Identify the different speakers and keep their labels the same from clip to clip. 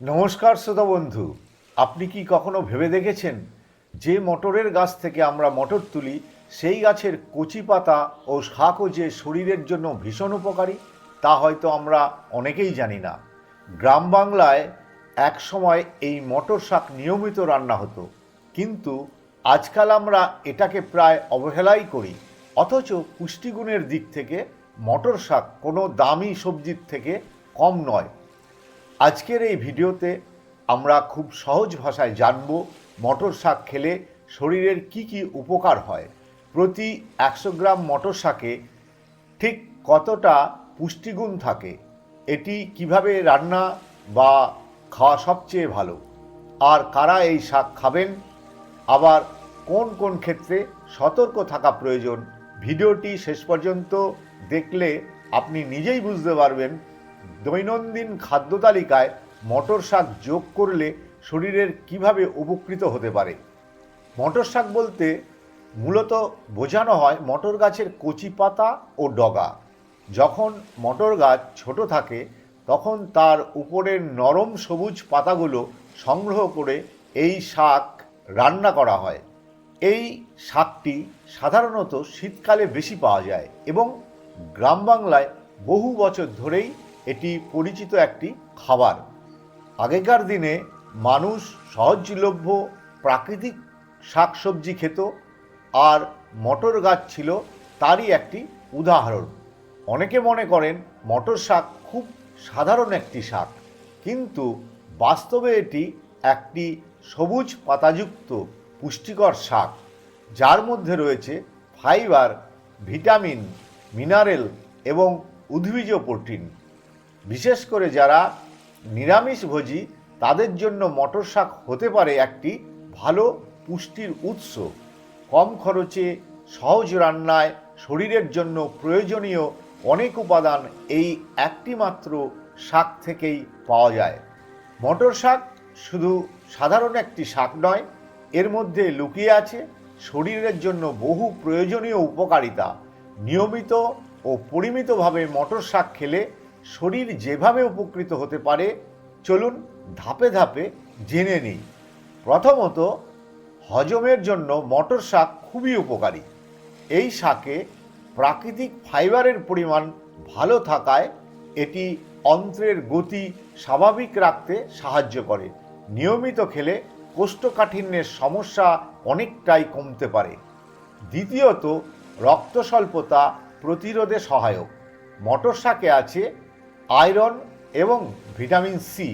Speaker 1: নমস্কার শ্রোতা বন্ধু, আপনি কি কখনো ভেবে দেখেছেন যে মটরের গাছ থেকে আমরা মটর তুলি, সেই গাছের কচি পাতা ও শাকও যে শরীরের জন্য ভীষণ উপকারী, তা হয়তো আমরা অনেকেই জানি না। গ্রাম বাংলায় এক সময় এই মটর শাক নিয়মিত রান্না হতো। কিন্তু আজকাল আমরা এটাকে প্রায় অবহেলাই করি, অথচ পুষ্টিগুণের দিক থেকে মটর শাক কোনো দামি সবজির থেকে কম নয়। আজকের এই ভিডিওতে আমরা খুব সহজ ভাষায় জানব মটর শাক খেলে শরীরের কি কি উপকার হয়। প্রতি একশো গ্রাম মটর শাকে ঠিক কতটা পুষ্টিগুণ থাকে? এটি কীভাবে রান্না বা খাওয়া সবচেয়ে ভালো? আর কারা এই শাক খাবেন? আবার কোন কোন ক্ষেত্রে সতর্ক থাকা প্রয়োজন? ভিডিওটি শেষ পর্যন্ত দেখলে আপনি নিজেই বুঝতে পারবেন দৈনন্দিন খাদ্য তালিকায় মটর শাক যোগ করলে শরীরের কীভাবে উপকৃত হতে পারে? মটর শাক বলতে মূলত বোঝানো হয় মটর গাছের কচি পাতা ও ডগা। যখন মটর গাছ ছোট থাকে, তখন তার উপরের নরম সবুজ পাতাগুলো সংগ্রহ করে এই শাক রান্না করা হয়। এই শাকটি সাধারণত শীতকালে বেশি পাওয়া যায় এবং গ্রাম বাংলায় বহু বছর ধরেই এটি পরিচিত একটি খাবার। আগেকার দিনে মানুষ সহজলভ্য প্রাকৃতিক শাকসবজি খেত আর মটর গাছ ছিল তারই একটি উদাহরণ। অনেকে মনে করেন মটর শাক খুব সাধারণ একটি শাক, কিন্তু বাস্তবে এটি একটি সবুজ পাতাযুক্ত পুষ্টিকর শাক, যার মধ্যে রয়েছে ফাইবার, ভিটামিন, মিনারেল এবং উদ্ভিজ প্রোটিন। বিশেষ করে যারা নিরামিষভোজী তাদের জন্য মটর শাক হতে পারে একটি ভালো পুষ্টির উৎস। কম খরচে, সহজ রান্নায়, শরীরের জন্য প্রয়োজনীয় অনেক উপাদান এই একটি মাত্র শাক থেকেই পাওয়া যায়। মটর শাক শুধু সাধারণ একটি শাক নয়, এর মধ্যে লুকিয়ে আছে শরীরের জন্য বহু প্রয়োজনীয় উপকারিতা। নিয়মিত ও পরিমিতভাবে মটর শাক খেলে শরীর যেভাবে উপকৃত হতে পারে, চলুন ধাপে ধাপে জেনে নিই। প্রথমত, হজমের জন্য মটর শাক খুবই উপকারী। এই শাকে প্রাকৃতিক ফাইবারের পরিমাণ ভালো থাকায় এটি অন্ত্রের গতি স্বাভাবিক রাখতে সাহায্য করে। নিয়মিত খেলে কোষ্ঠকাঠিন্যের সমস্যা অনেকটাই কমতে পারে। দ্বিতীয়ত রক্ত স্বল্পতা প্রতিরোধে সহায়ক। মটর শাকে আছে আয়রন এবং ভিটামিন সি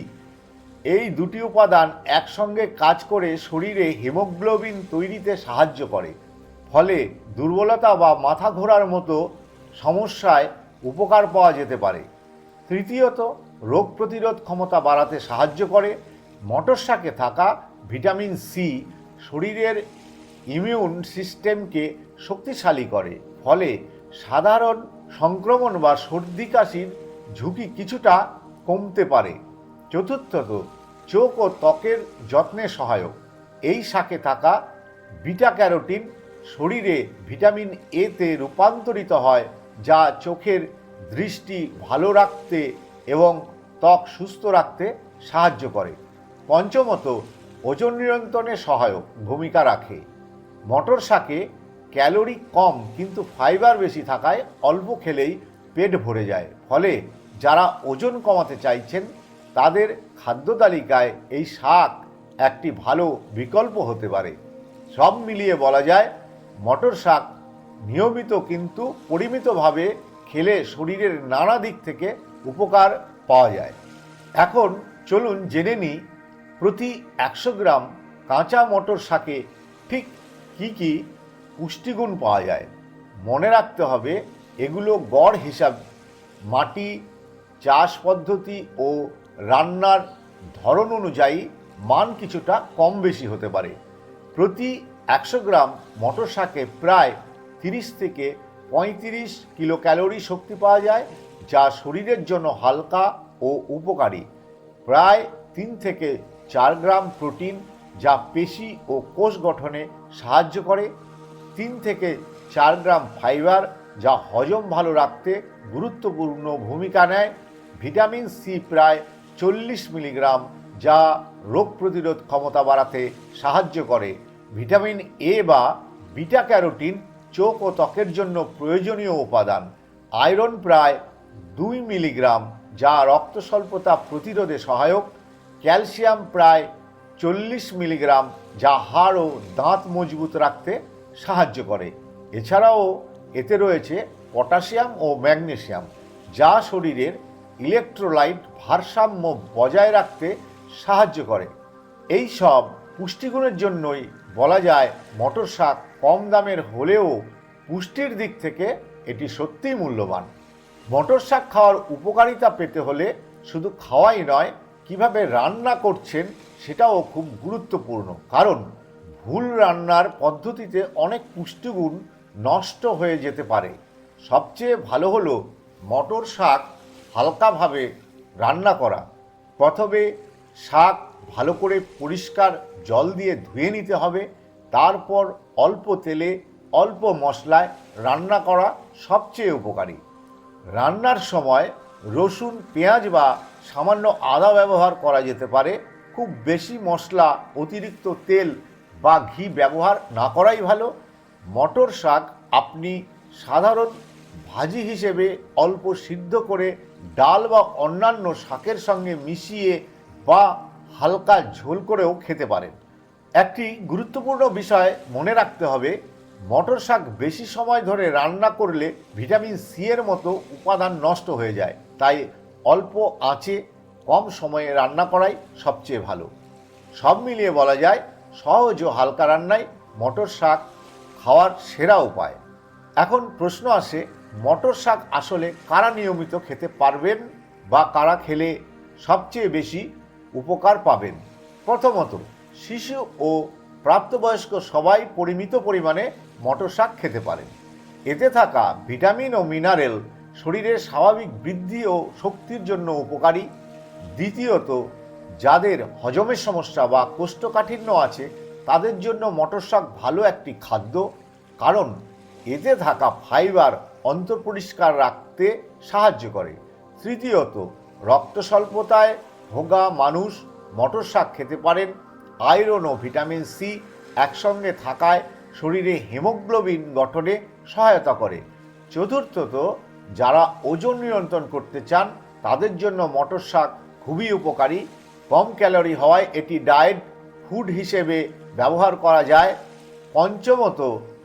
Speaker 1: এই দুটি উপাদান একসঙ্গে কাজ করে শরীরে হিমোগ্লোবিন তৈরিতে সাহায্য করে। ফলে দুর্বলতা বা মাথা ঘোরার মতো সমস্যায় উপকার পাওয়া যেতে পারে। তৃতীয়ত, রোগ প্রতিরোধ ক্ষমতা বাড়াতে সাহায্য করে। মটর শাকে থাকা ভিটামিন সি শরীরের ইমিউন সিস্টেমকে শক্তিশালী করে। ফলে সাধারণ সংক্রমণ বা সর্দি কাশির ঝুঁকি কিছুটা কমতে পারে। চতুর্থত, চোখ ও ত্বকের যত্নে সহায়ক। এই শাকে থাকা বিটা ক্যারোটিন শরীরে ভিটামিন এতে রূপান্তরিত হয়, যা চোখের দৃষ্টি ভালো রাখতে এবং ত্বক সুস্থ রাখতে সাহায্য করে। পঞ্চমত, ওজন নিয়ন্ত্রণে সহায়ক ভূমিকা রাখে। মটর শাকে ক্যালোরি কম কিন্তু ফাইবার বেশি থাকায় অল্প খেলেই পেট ভরে যায়। ফলে যারা ওজন কমাতে চাইছেন, তাদের খাদ্য তালিকায় এই শাক একটি ভালো বিকল্প হতে পারে। সব মিলিয়ে বলা যায়, মটর শাক নিয়মিত কিন্তু পরিমিতভাবে খেলে শরীরের নানা দিক থেকে উপকার পাওয়া যায়। এখন চলুন জেনে নিই, প্রতি একশো গ্রাম কাঁচা মটর শাকে ঠিক কি কি পুষ্টিগুণ পাওয়া যায়। মনে রাখতে হবে এগুলো গড় হিসাব, মাটি, চাষ পদ্ধতি ও রান্নার ধরন অনুযায়ী মান কিছুটা কম বেশি হতে পারে। প্রতি একশো গ্রাম মটর শাকে প্রায় তিরিশ থেকে পঁয়ত্রিশ কিলো ক্যালোরি শক্তি পাওয়া যায়, যা শরীরের জন্য হালকা ও উপকারী। প্রায় তিন থেকে চার গ্রাম প্রোটিন, যা পেশি ও কোষ গঠনে সাহায্য করে। তিন থেকে চার গ্রাম ফাইবার যা হজম ভালো রাখতে গুরুত্বপূর্ণ ভূমিকা নেয়। ভিটামিন সি প্রায় চল্লিশ মিলিগ্রাম, যা রোগ প্রতিরোধ ক্ষমতা বাড়াতে সাহায্য করে। ভিটামিন এ বা বিটা ক্যারোটিন চোখ ও ত্বকের জন্য প্রয়োজনীয় উপাদান। আয়রন প্রায় দুই মিলিগ্রাম, যা রক্ত স্বল্পতা প্রতিরোধে সহায়ক। ক্যালসিয়াম প্রায় চল্লিশ মিলিগ্রাম, যা হাড় ও দাঁত মজবুত রাখতে সাহায্য করে। এছাড়াও এতে রয়েছে পটাশিয়াম ও ম্যাগনেশিয়াম, যা শরীরের ইলেকট্রোলাইট ভারসাম্য বজায় রাখতে সাহায্য করে। এই সব পুষ্টিগুণের জন্যই বলা যায় মটর শাক কম দামের হলেও পুষ্টির দিক থেকে এটি সত্যিই মূল্যবান। মটর শাক খাওয়ার উপকারিতা পেতে হলে শুধু খাওয়াই নয়, কীভাবে রান্না করছেন সেটাও খুব গুরুত্বপূর্ণ। কারণ ভুল রান্নার পদ্ধতিতে অনেক পুষ্টিগুণ নষ্ট হয়ে যেতে পারে। সবচেয়ে ভালো হলো মটর শাক হালকাভাবে রান্না করা। প্রথমে শাক ভালো করে পরিষ্কার জল দিয়ে ধুয়ে নিতে হবে। তারপর অল্প তেলে অল্প মশলায় রান্না করা সবচেয়ে উপকারী। রান্নার সময় রসুন, পেঁয়াজ বা সামান্য আদা ব্যবহার করা যেতে পারে। খুব বেশি মশলা, অতিরিক্ত তেল বা ঘি ব্যবহার না করাই ভালো। মটর শাক আপনি সাধারণ ভাজি হিসেবে অল্প সিদ্ধ করে ডাল বা অন্যান্য শাকের সঙ্গে মিশিয়ে বা হালকা ঝোল করেও খেতে পারেন। একটি গুরুত্বপূর্ণ বিষয় মনে রাখতে হবে, মটর শাক বেশি সময় ধরে রান্না করলে ভিটামিন সি এর মতো উপাদান নষ্ট হয়ে যায়, তাই অল্প আঁচে কম সময়ে রান্না করাই সবচেয়ে ভালো। সব মিলিয়ে বলা যায় সহজ ও হালকা রান্নায় মটর শাক খাওয়ার সেরা উপায়। এখন প্রশ্ন আসে, মটর শাক আসলে কারা নিয়মিত খেতে পারবেন বা কারা খেলে সবচেয়ে বেশি উপকার পাবেন? প্রথমত, শিশু ও প্রাপ্তবয়স্ক সবাই পরিমিত পরিমাণে মটর শাক খেতে পারেন। এতে থাকা ভিটামিন ও মিনারেল শরীরের স্বাভাবিক বৃদ্ধি ও শক্তির জন্য উপকারী। দ্বিতীয়ত, যাদের হজমের সমস্যা বা কোষ্ঠকাঠিন্য আছে তাদের জন্য মটর শাক ভালো একটি খাদ্য, কারণ এতে থাকা ফাইবার অন্তর পরিষ্কার রাখতে সাহায্য করে। তৃতীয়ত, রক্ত স্বল্পতায় ভোগা মানুষ মটর শাক খেতে পারেন। আয়রন ও ভিটামিন সি একসঙ্গে থাকায় শরীরে হিমোগ্লোবিন গঠনে সহায়তা করে। চতুর্থত, যারা ওজন নিয়ন্ত্রণ করতে চান, তাদের জন্য মটর শাক খুবই উপকারী। কম ক্যালোরি হওয়ায় এটি ডায়েট ফুড হিসেবে ব্যবহার করা যায়। পঞ্চমত,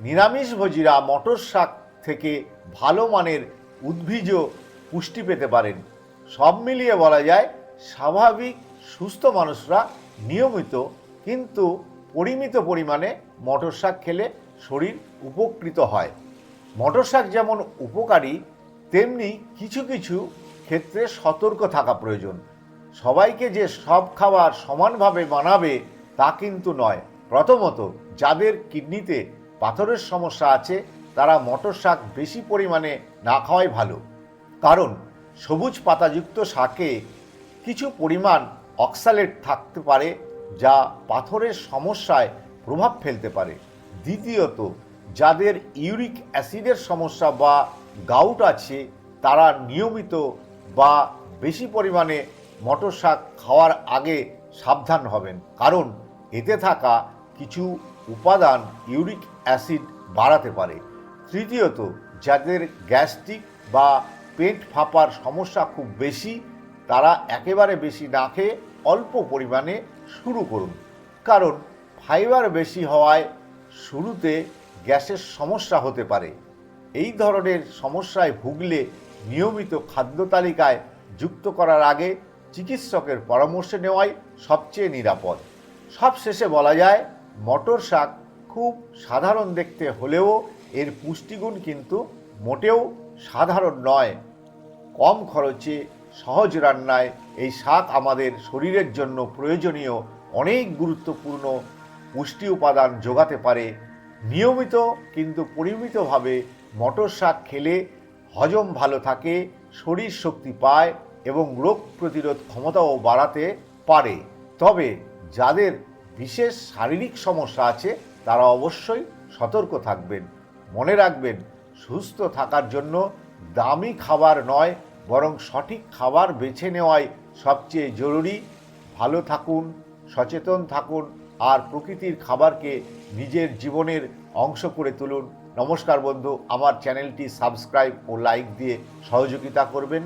Speaker 1: নিরামিষভোজীরা মটর শাক থেকে ভালো মানের উদ্ভিজ পুষ্টি পেতে পারেন। সব মিলিয়ে বলা যায়, স্বাভাবিক, সুস্থ মানুষরা নিয়মিত কিন্তু পরিমিত পরিমাণে মটর শাক খেলে শরীর উপকৃত হয়। মটর শাক যেমন উপকারী, তেমনি কিছু কিছু ক্ষেত্রে সতর্ক থাকা প্রয়োজন। সবাইকে যে সব খাবার সমানভাবে মানাবে তা কিন্তু নয়। প্রথমত, যাদের কিডনিতে পাথরের সমস্যা আছে, তারা মটর শাক বেশি পরিমাণে না খাওয়াই ভালো। কারণ, সবুজ পাতাযুক্ত শাকে কিছু পরিমাণ অক্সালেট থাকতে পারে, যা পাথরের সমস্যায় প্রভাব ফেলতে পারে। দ্বিতীয়ত, যাদের ইউরিক অ্যাসিডের সমস্যা বা গাউট আছে, তারা নিয়মিত বা বেশি পরিমাণে মটর শাক খাওয়ার আগে সাবধান হবেন। কারণ এতে থাকা কিছু উপাদান ইউরিক অ্যাসিড বাড়াতে পারে। তৃতীয়ত, যাদের গ্যাস্ট্রিক বা পেট ফাঁপার সমস্যা খুব বেশি, তারা একেবারে বেশি না খেয়ে অল্প পরিমাণে শুরু করুন। কারণ, ফাইবার বেশি হওয়ায় শুরুতে গ্যাসের সমস্যা হতে পারে। এই ধরনের সমস্যায় ভুগলে নিয়মিত খাদ্য তালিকায় যুক্ত করার আগে চিকিৎসকের পরামর্শ নেওয়াই সবচেয়ে নিরাপদ। সব শেষে বলা যায়, মটর শাক খুব সাধারণ দেখতে হলেও এর পুষ্টিগুণ কিন্তু মোটেও সাধারণ নয়। কম খরচে, সহজ রান্নায় এই শাক আমাদের শরীরের জন্য প্রয়োজনীয় অনেক গুরুত্বপূর্ণ পুষ্টি উপাদান যোগাতে পারে। নিয়মিত কিন্তু পরিমিতভাবে মটর শাক খেলে হজম ভালো থাকে, শরীর শক্তি পায় এবং রোগ প্রতিরোধ ক্ষমতাও বাড়াতে পারে। তবে যাদের বিশেষ শারীরিক সমস্যা আছে, তারা অবশ্যই সতর্ক থাকবেন। মনে রাখবেন, সুস্থ থাকার জন্য দামি খাবার নয়, বরং সঠিক খাবার বেছে নেওয়াই সবচেয়ে জরুরি। ভালো থাকুন, সচেতন থাকুন, আর প্রকৃতির খাবারকে নিজের জীবনের অংশ করে তুলুন। নমস্কার বন্ধু, আমার চ্যানেলটি সাবস্ক্রাইব ও লাইক দিয়ে সহযোগিতা করবেন।